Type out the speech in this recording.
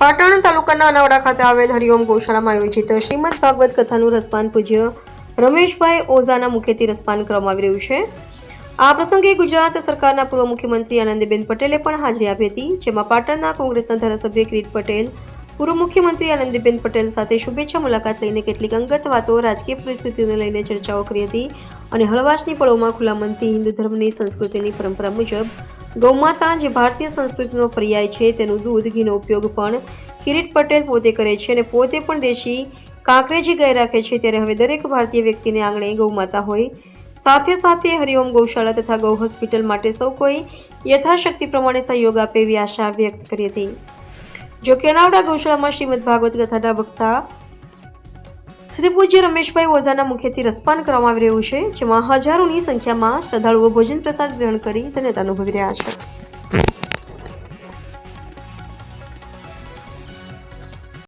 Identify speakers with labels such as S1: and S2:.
S1: પાટણ તાલુકાના અનાવડા ખાતે આવેલ હરિઓમ ગૌશાળામાં આયોજિત શ્રીમદ ભાગવત કથાનું રસપાન પૂજ્ય રમેશભાઈ ઓઝાના મુખેથી રસપાન કરવામાં આવી રહ્યું છે. આ પ્રસંગે ગુજરાત સરકારના પૂર્વ મુખ્યમંત્રી આનંદીબેન પટેલે પણ હાજરી આપી હતી, જેમાં પાટણના કોંગ્રેસના ધારાસભ્ય કિરીટ પટેલ, પૂર્વ મુખ્યમંત્રી આનંદીબેન પટેલ સાથે શુભેચ્છા મુલાકાત લઈને કેટલીક અંગત વાતો રાજકીય પરિસ્થિતિઓને લઈને ચર્ચાઓ કરી હતી. અને હળવાશની પળોમાં ખુલ્લા મનથી હિન્દુ ધર્મની સંસ્કૃતિની પરંપરા મુજબ ગૌમાતા જે ભારતીય સંસ્કૃતિનો પર્યાય છે, તેનું દૂધ, ઘીનો ઉપયોગ પણ કિરીટ પટેલ પોતે કરે છે અને પોતે પણ દેશી કાંકરેજી ગાય રાખે છે. ત્યારે હવે દરેક ભારતીય વ્યક્તિને આંગણે ગૌમાતા હોય. સાથે સાથે હરિઓમ ગૌશાળા તથા ગૌ હોસ્પિટલ માટે સૌ કોઈ યથાશક્તિ પ્રમાણે સહયોગ આપે એવી આશા વ્યક્ત કરી હતી. જો કે અનાવડા ગૌશાળામાં શ્રીમદ ભાગવત કથાના વક્તા શ્રી પૂજ્ય રમેશભાઈ ઓઝાના મુખેથી રસપાન કરવામાં આવી રહ્યું છે, જેમાં હજારોની સંખ્યામાં શ્રદ્ધાળુઓ ભોજન પ્રસાદ ગ્રહણ કરી ધન્યતા અનુભવી રહ્યા છે.